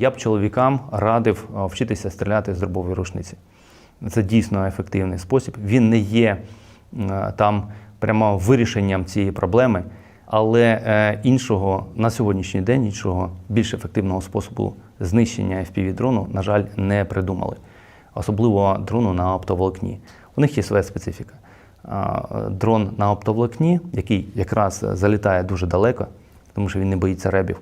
Я б чоловікам радив вчитися стріляти з дробової рушниці. Це дійсно ефективний спосіб. Він не є там прямо вирішенням цієї проблеми, але е, іншого на сьогоднішній день іншого більш ефективного способу знищення fpv дрону, на жаль, не придумали. Особливо дрону на оптоволокні. У них є своя специфіка. Е, Дрон на оптоволокні, який якраз залітає дуже далеко, тому що він не боїться ребів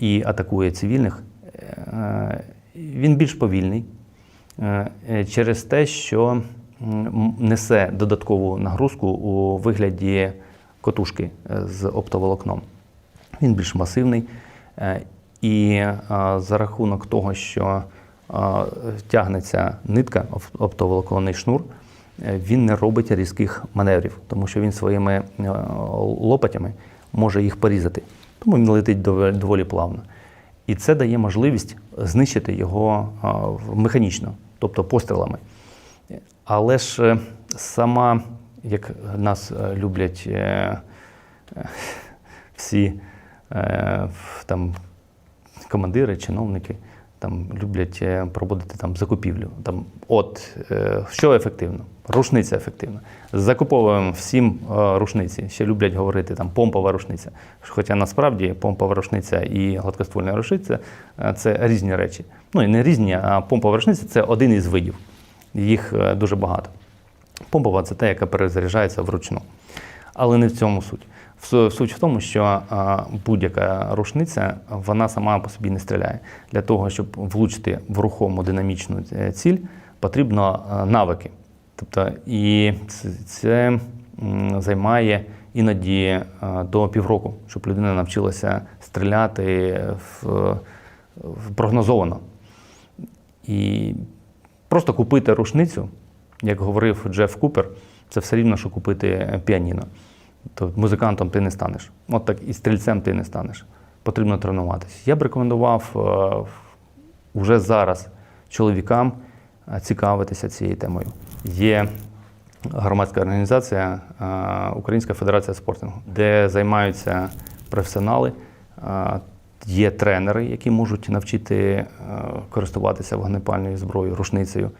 і атакує цивільних, е, він більш повільний е, через те, що несе додаткову нагрузку у вигляді котушки е, з оптоволокном. Він більш масивний. І за рахунок того, що тягнеться нитка, оптоволоконний шнур, він не робить різких маневрів, тому що він своїми лопатями може їх порізати. Тому він летить доволі, доволі плавно. І це дає можливість знищити його механічно, тобто пострілами. Але ж е, сама, як нас е, люблять е, всі там, командири, чиновники, там люблять е, проводити там закупівлю. Там, от е, що ефективно? Рушниця ефективна. Закуповуємо всім е, рушниці. Ще люблять говорити там помпова рушниця. Хоча насправді помпова рушниця і гладкоствольна рушниця це різні речі. Ну і не різні, а помпова рушниця це один із видів. Їх дуже багато. Помпова це те, яка перезаряджається вручну. Але не в цьому суть. Суть в тому, що будь-яка рушниця вона сама по собі не стріляє. Для того, щоб влучити в рухому динамічну е, ціль, потрібно навики. Тобто, і це, займає іноді до півроку, щоб людина навчилася стріляти в, прогнозовано. І просто купити рушницю, як говорив Джеф Купер, це все рівно, що купити е, піаніно. То музикантом ти не станеш. От так і стрільцем ти не станеш. Потрібно тренуватися. Я б рекомендував е, вже зараз чоловікам е, цікавитися цією темою. Є громадська організація е, Українська Федерація спортингу, де займаються професіонали. Є тренери, які можуть навчити користуватися вогнепальною зброєю, рушницею.